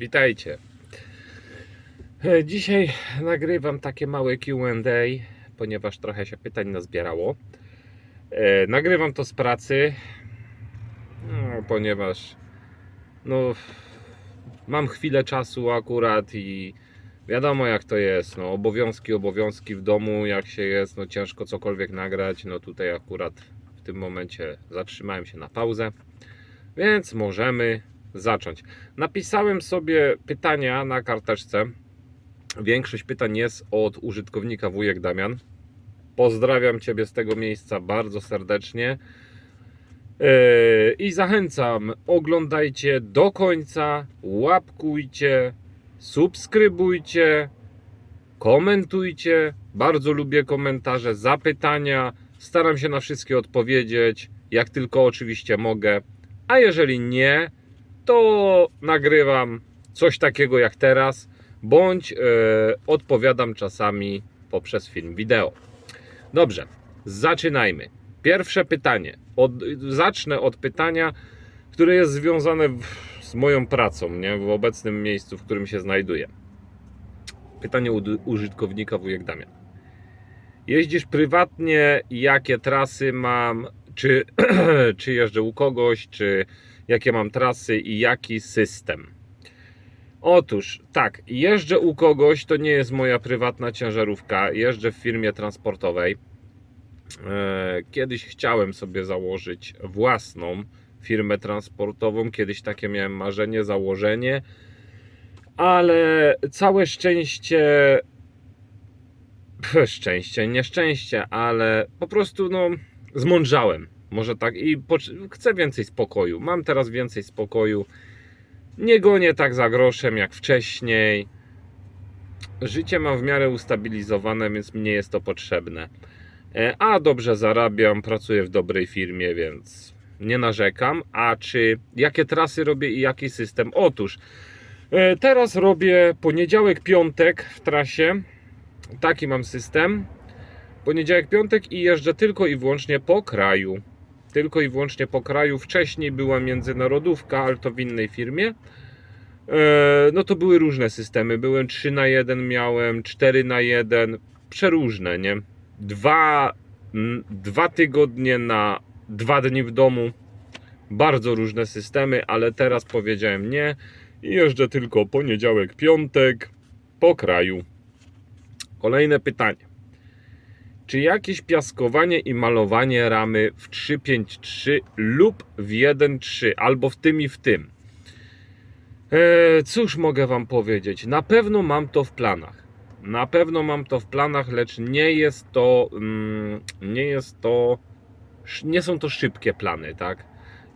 Witajcie. E, Dzisiaj nagrywam takie małe QA, ponieważ trochę się pytań nazbierało. E, Nagrywam to z pracy, no, ponieważ no, mam chwilę czasu akurat i wiadomo jak to jest. No, obowiązki, obowiązki w domu, jak się jest, no ciężko cokolwiek nagrać. No tutaj akurat w tym momencie zatrzymałem się na pauzę, więc możemy zacząć. Napisałem sobie pytania na karteczce. Większość pytań jest od użytkownika wujek Damian. Pozdrawiam Ciebie z tego miejsca bardzo serdecznie. Yy, I zachęcam, oglądajcie do końca, łapkujcie, subskrybujcie, komentujcie. Bardzo lubię komentarze, zapytania. Staram się na wszystkie odpowiedzieć, jak tylko oczywiście mogę. A jeżeli nie, to nagrywam coś takiego jak teraz, bądź e, odpowiadam czasami poprzez film wideo. Dobrze, zaczynajmy. Pierwsze pytanie. Od, zacznę od pytania, które jest związane w, z moją pracą, nie? w obecnym miejscu, w którym się znajduję. Pytanie u, użytkownika wujek Damian. Jeździsz prywatnie, jakie trasy mam, czy, czy jeżdżę u kogoś, czy jakie mam trasy i jaki system. Otóż, tak, jeżdżę u kogoś, to nie jest moja prywatna ciężarówka, jeżdżę w firmie transportowej. E, Kiedyś chciałem sobie założyć własną firmę transportową, kiedyś takie miałem marzenie, założenie, ale całe szczęście, szczęście, nieszczęście, ale po prostu no, zmądrzałem. Może tak i chcę więcej spokoju. Mam teraz więcej spokoju. Nie gonię tak za groszem jak wcześniej. Życie mam w miarę ustabilizowane, więc mi nie jest to potrzebne. E, A dobrze zarabiam, pracuję w dobrej firmie, więc nie narzekam. A czy jakie trasy robię i jaki system? Otóż e, teraz robię poniedziałek, piątek w trasie. Taki mam system. Poniedziałek, piątek i jeżdżę tylko i wyłącznie po kraju tylko i wyłącznie po kraju. Wcześniej była międzynarodówka, ale to w innej firmie. E, No to były różne systemy. Byłem 3 na 1, miałem 4 na 1, przeróżne, nie? Dwa, dwa tygodnie na dwa dni w domu. Bardzo różne systemy, ale teraz powiedziałem nie. I jeżdżę tylko poniedziałek, piątek po kraju. Kolejne pytanie. Czy jakieś piaskowanie i malowanie ramy w 353 lub w 1.3 albo w tym i w tym? E, cóż mogę Wam powiedzieć? Na pewno mam to w planach. Na pewno mam to w planach, lecz nie jest to, mm, nie jest to, nie są to szybkie plany, tak?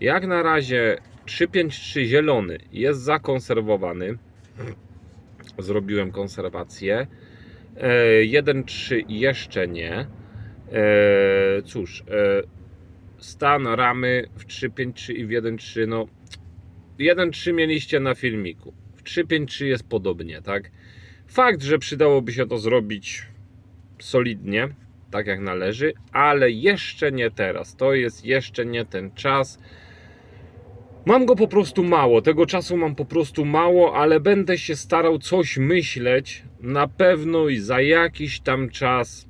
Jak na razie 353 zielony jest zakonserwowany. Zrobiłem konserwację. E, 1.3 jeszcze nie. E, cóż, e, stan ramy w 3.5.3 i w 1.3, no 1.3 mieliście na filmiku. W 3.5.3 jest podobnie, tak? Fakt, że przydałoby się to zrobić solidnie, tak jak należy, ale jeszcze nie teraz. To jest jeszcze nie ten czas. Mam go po prostu mało, tego czasu mam po prostu mało, ale będę się starał coś myśleć. Na pewno i za jakiś tam czas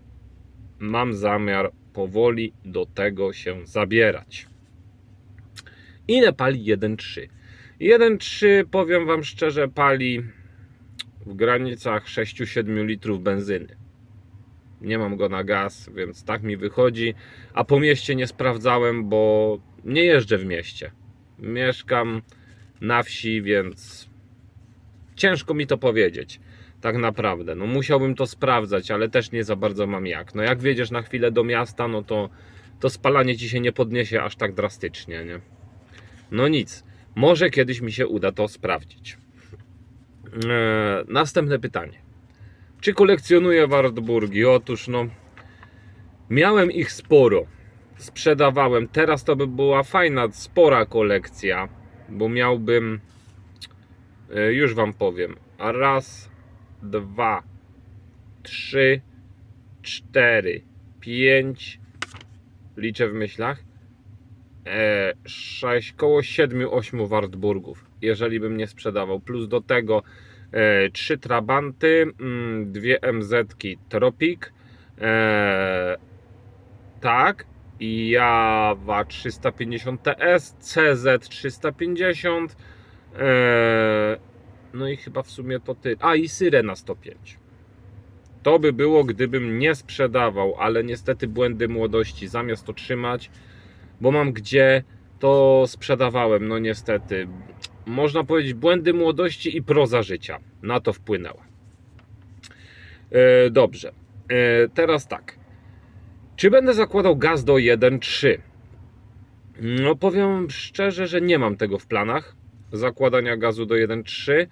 mam zamiar powoli do tego się zabierać. Ile pali 1.3? 1.3 powiem Wam szczerze, pali w granicach 6-7 litrów benzyny. Nie mam go na gaz, więc tak mi wychodzi. A po mieście nie sprawdzałem, bo nie jeżdżę w mieście. Mieszkam na wsi, więc ciężko mi to powiedzieć. Tak naprawdę. No musiałbym to sprawdzać, ale też nie za bardzo mam jak. No jak wjedziesz na chwilę do miasta, no to to spalanie ci się nie podniesie aż tak drastycznie, nie? No nic. Może kiedyś mi się uda to sprawdzić. Eee, następne pytanie. Czy kolekcjonuję Wartburgi? Otóż no miałem ich sporo sprzedawałem. Teraz to by była fajna, spora kolekcja, bo miałbym, e, już Wam powiem, raz, dwa, trzy, cztery, pięć, liczę w myślach, e, sześć, koło siedmiu, ośmiu Wartburgów. jeżeli bym nie sprzedawał. Plus do tego e, trzy Trabanty, mm, dwie MZ-ki Tropic, e, tak, i Jawa 350 TS, CZ 350, e, no i chyba w sumie to ty. A i Syrena 105. To by było, gdybym nie sprzedawał, ale niestety błędy młodości. Zamiast to trzymać, bo mam gdzie, to sprzedawałem. No niestety. Można powiedzieć, błędy młodości i proza życia. Na to wpłynęła. E, dobrze. E, teraz tak. Czy będę zakładał gaz do 1.3? No powiem szczerze, że nie mam tego w planach. Zakładania gazu do 1.3.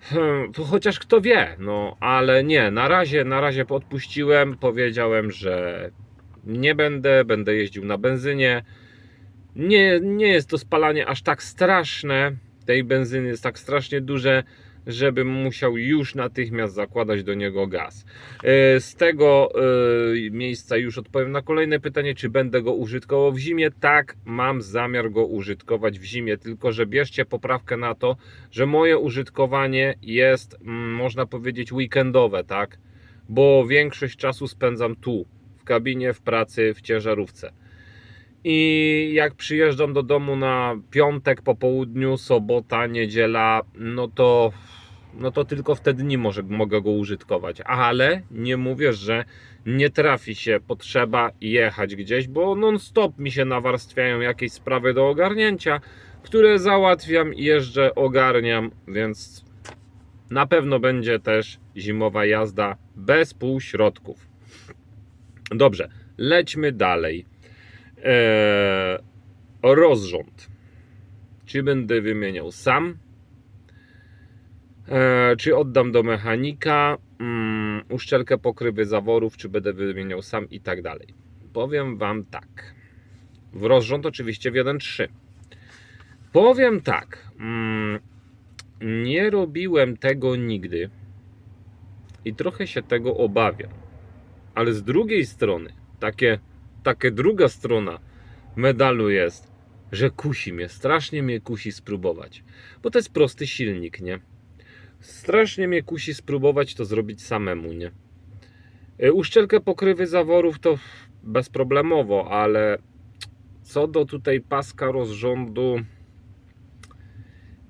Hmm, to chociaż kto wie, no ale nie, na razie, na razie podpuściłem, powiedziałem, że nie będę, będę jeździł na benzynie. Nie, nie jest to spalanie aż tak straszne, tej benzyny jest tak strasznie duże, żebym musiał już natychmiast zakładać do niego gaz. E, Z tego e, miejsca już odpowiem na kolejne pytanie, czy będę go użytkował w zimie. Tak, mam zamiar go użytkować w zimie, tylko że bierzcie poprawkę na to, że moje użytkowanie jest, mm, można powiedzieć, weekendowe, tak? Bo większość czasu spędzam tu, w kabinie, w pracy, w ciężarówce. I jak przyjeżdżam do domu na piątek po południu, sobota, niedziela, no to, no to tylko w te dni może, mogę go użytkować. Ale nie mówię, że nie trafi się potrzeba jechać gdzieś, bo non-stop mi się nawarstwiają jakieś sprawy do ogarnięcia, które załatwiam, jeżdżę, ogarniam, więc na pewno będzie też zimowa jazda bez półśrodków. Dobrze, lećmy dalej. Eee, rozrząd. Czy będę wymieniał sam? Eee, czy oddam do mechanika? Mm, uszczelkę pokrywy zaworów, czy będę wymieniał sam i tak dalej. Powiem Wam tak. W rozrząd oczywiście w 1.3. Powiem tak. Mm, nie robiłem tego nigdy i trochę się tego obawiam. Ale z drugiej strony, takie takie druga strona medalu jest, że kusi mnie, strasznie mnie kusi spróbować. Bo to jest prosty silnik, nie? Strasznie mnie kusi spróbować to zrobić samemu, nie? E, Uszczelkę pokrywy zaworów to bezproblemowo, ale co do tutaj paska rozrządu,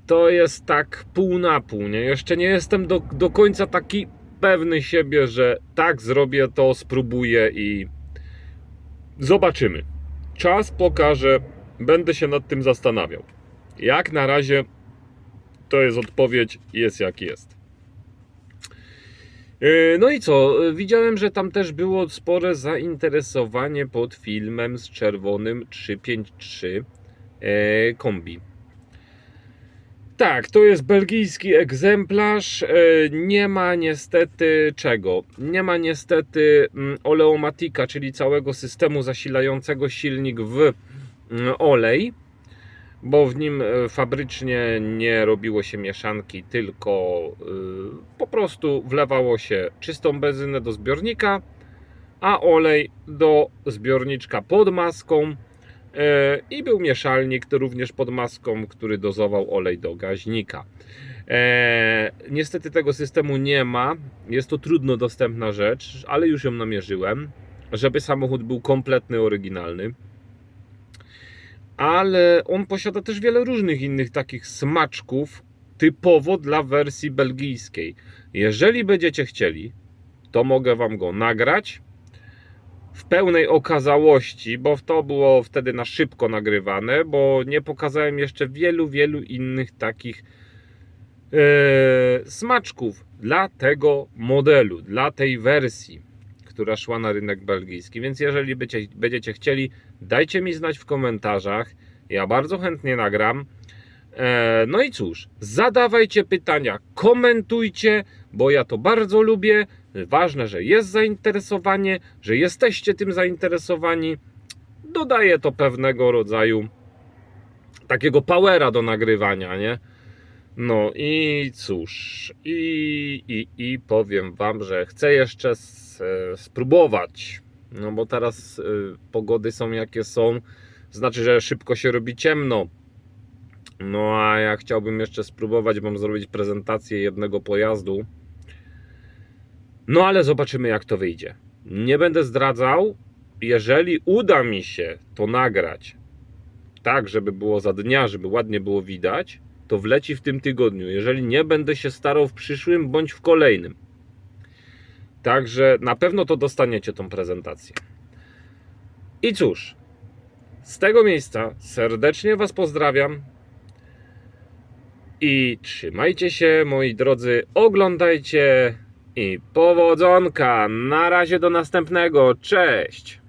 to jest tak pół na pół, nie? Jeszcze nie jestem do, do końca taki pewny siebie, że tak zrobię to, spróbuję i Zobaczymy. Czas pokaże, będę się nad tym zastanawiał. Jak na razie to jest odpowiedź, jest jak jest. Yy, No i co? Widziałem, że tam też było spore zainteresowanie pod filmem z czerwonym 353 e, kombi. Tak, to jest belgijski egzemplarz. E, Nie ma niestety czego? Nie ma niestety mm, oleomatika, czyli całego systemu zasilającego silnik w mm, olej, bo w nim e, fabrycznie nie robiło się mieszanki, tylko y, po prostu wlewało się czystą benzynę do zbiornika, a olej do zbiorniczka pod maską. E, i był mieszalnik również pod maską, który dozował olej do gaźnika. E, niestety tego systemu nie ma, jest to trudno dostępna rzecz, ale już ją namierzyłem, żeby samochód był kompletny, oryginalny. Ale on posiada też wiele różnych innych takich smaczków, typowo dla wersji belgijskiej. Jeżeli będziecie chcieli, to mogę Wam go nagrać w pełnej okazałości, bo to było wtedy na szybko nagrywane, bo nie pokazałem jeszcze wielu, wielu innych takich e, smaczków dla tego modelu, dla tej wersji, która szła na rynek belgijski. Więc jeżeli będziecie, będziecie chcieli, dajcie mi znać w komentarzach. Ja bardzo chętnie nagram. E, no i cóż, zadawajcie pytania, komentujcie, bo ja to bardzo lubię. Ważne, że jest zainteresowanie, że jesteście tym zainteresowani. Dodaje to pewnego rodzaju takiego powera do nagrywania, nie? No i cóż, i, i, i powiem Wam, że chcę jeszcze s- e, spróbować. No bo teraz y, pogody są jakie są, znaczy, że szybko się robi ciemno. No a ja chciałbym jeszcze spróbować Wam zrobić prezentację jednego pojazdu. No ale zobaczymy jak to wyjdzie. Nie będę zdradzał. Jeżeli uda mi się to nagrać tak, żeby było za dnia, żeby ładnie było widać, to wleci w tym tygodniu. Jeżeli nie, będę się starał w przyszłym bądź w kolejnym. Także na pewno to dostaniecie tą prezentację. I cóż, z tego miejsca serdecznie Was pozdrawiam. I trzymajcie się, moi drodzy, oglądajcie i powodzonka. Na razie do następnego. Cześć!